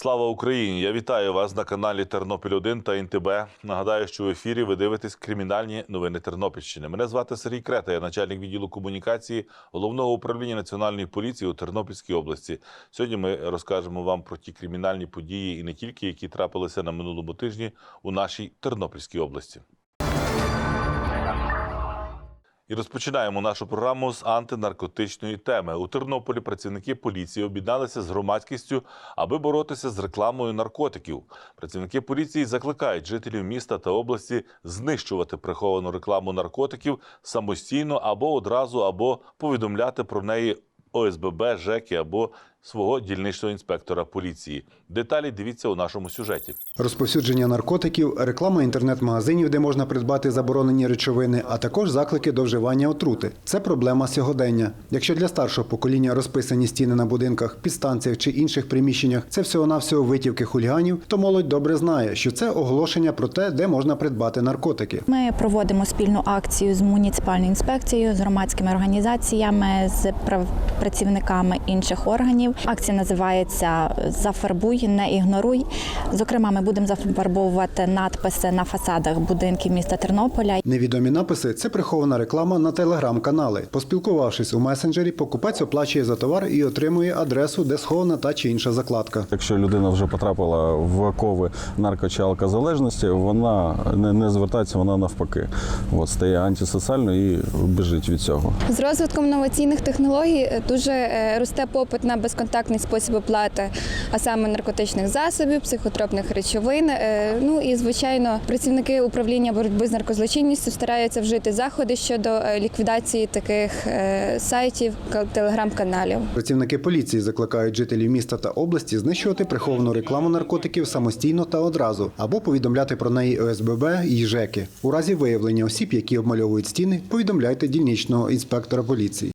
Слава Україні! Я вітаю вас на каналі Тернопіль 1 та НТБ. Нагадаю, що в ефірі ви дивитесь кримінальні новини Тернопільщини. Мене звати Сергій Крета, я начальник відділу комунікації головного управління національної поліції у Тернопільській області. Сьогодні ми розкажемо вам про ті кримінальні події і не тільки, які трапилися на минулому тижні у нашій Тернопільській області. І розпочинаємо нашу програму з антинаркотичної теми. У Тернополі працівники поліції об'єдналися з громадськістю, аби боротися з рекламою наркотиків. Працівники поліції закликають жителів міста та області знищувати приховану рекламу наркотиків самостійно або одразу, або повідомляти про неї ОСББ, ЖЕКи або свого дільничного інспектора поліції. Деталі дивіться у нашому сюжеті. Розповсюдження наркотиків, реклама інтернет-магазинів, де можна придбати заборонені речовини, а також заклики до вживання отрути. Це проблема сьогодення. Якщо для старшого покоління розписані стіни на будинках, підстанціях чи інших приміщеннях це всього-навсього витівки хуліганів, то молодь добре знає, що це оголошення про те, де можна придбати наркотики. Ми проводимо спільну акцію з муніципальною інспекцією, з громадськими організаціями, з прав- працівниками інших органів. Акція називається Зафарбуй, не ігноруй. Зокрема, ми будемо зафарбовувати надписи на фасадах будинків міста Тернополя. Невідомі написи це прихована реклама на телеграм-канали. Поспілкувавшись у месенджері, покупець оплачує за товар і отримує адресу, де схована та чи інша закладка. Якщо людина вже потрапила в окови нарко чи алкозалежності, вона не, не звертається, вона навпаки. От, стає антисоціальною і біжить від цього. З розвитком інноваційних технологій е, дуже е, росте попит на безконтактний спосіб оплати, а саме наркотичних засобів, психотропних речовин. Е, Ну і звичайно, працівники управління боротьби з наркозлочинністю стараються вжити заходи щодо е, ліквідації таких е, сайтів, телеграм-каналів. Працівники поліції закликають жителів міста та області знищувати приховану рекламу наркотиків самостійно та одразу, або повідомляти про неї ОСББ і ЖЕКи. У разі виявлення осіб, які обмальовують стіни, повідомляйте дільничного інспектора поліції.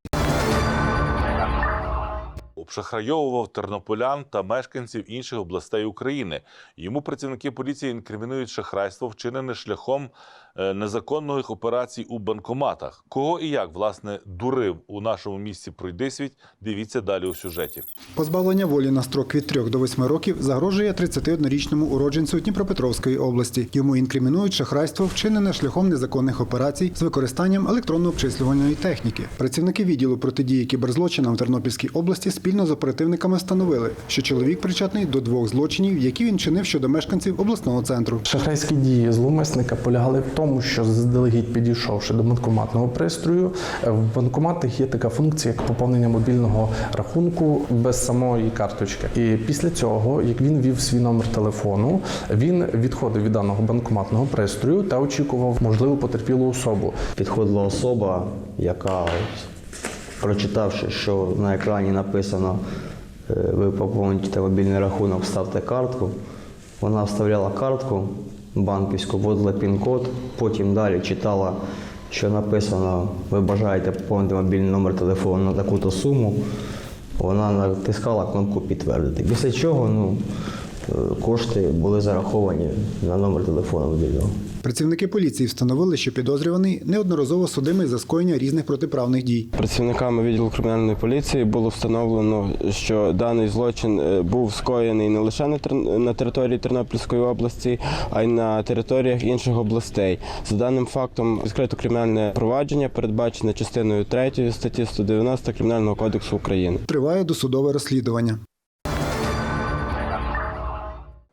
Обшахрайовував тернополян та мешканців інших областей України. Йому працівники поліції інкримінують шахрайство, вчинене шляхом е, незаконних операцій у банкоматах. Кого і як власне дурив у нашому місті пройдисвіть, дивіться далі у сюжеті. Позбавлення волі на строк від 3 до 8 років загрожує 31-річному уродженцю Дніпропетровської області. Йому інкримінують шахрайство, вчинене шляхом незаконних операцій з використанням електронно-обчислювальної техніки. Працівники відділу протидії кіберзлочинам в Тернопільській області спільно з оперативниками встановили, що чоловік причетний до двох злочинів, які він чинив щодо мешканців обласного центру. Шахрайські дії зловмисника полягали в тому, що заздалегідь підійшовши до банкоматного пристрою, в банкоматах є така функція, як поповнення мобільного рахунку без самої карточки. І після цього, як він вів свій номер телефону, він відходив від даного банкоматного пристрою та очікував можливу потерпілу особу. підходила особа, яка, прочитавши, що на екрані написано е, ви поповните мобільний рахунок, ставте картку. Вона вставляла картку банківську, вводила пін-код, потім далі читала, що написано, ви бажаєте поповнити мобільний номер телефону на таку-то суму. Вона натискала кнопку підтвердити. Після чого ну, кошти були зараховані на номер телефону мобільного. Працівники поліції встановили, що підозрюваний неодноразово судимий за скоєння різних протиправних дій. Працівниками відділу кримінальної поліції було встановлено, що даний злочин е, був скоєний не лише на Тер- на території Тернопільської області, а й на територіях інших областей. За даним фактом відкрито кримінальне провадження передбачене частиною 3 статті 190 Кримінального кодексу України. Триває досудове розслідування.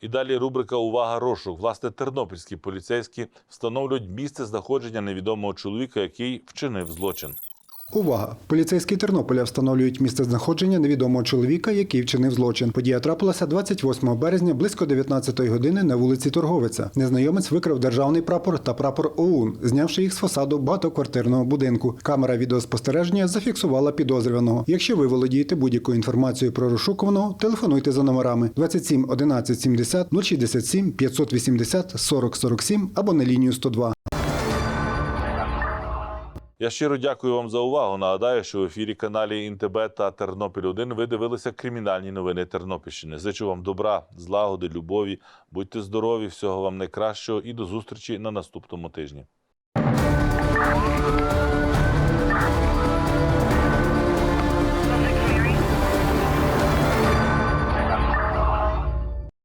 І далі рубрика Увага розшук. Власне, тернопільські поліцейські встановлюють місце знаходження невідомого чоловіка, який вчинив злочин. Увага! Поліцейські Тернополя встановлюють місце знаходження невідомого чоловіка, який вчинив злочин. Подія трапилася 28 березня близько 19 години на вулиці Торговиця. Незнайомець викрав державний прапор та прапор ОУН, знявши їх з фасаду багатоквартирного будинку. Камера відеоспостереження зафіксувала підозрюваного. Якщо ви володієте будь-якою інформацією про розшукуваного, телефонуйте за номерами 27 11 70 067 580 40 47 або на лінію 102. Я щиро дякую вам за увагу. Нагадаю, що в ефірі каналі ІНТБ та Тернопіль 1 ви дивилися кримінальні новини Тернопільщини. Зичу вам добра, злагоди, любові. Будьте здорові, всього вам найкращого і до зустрічі на наступному тижні.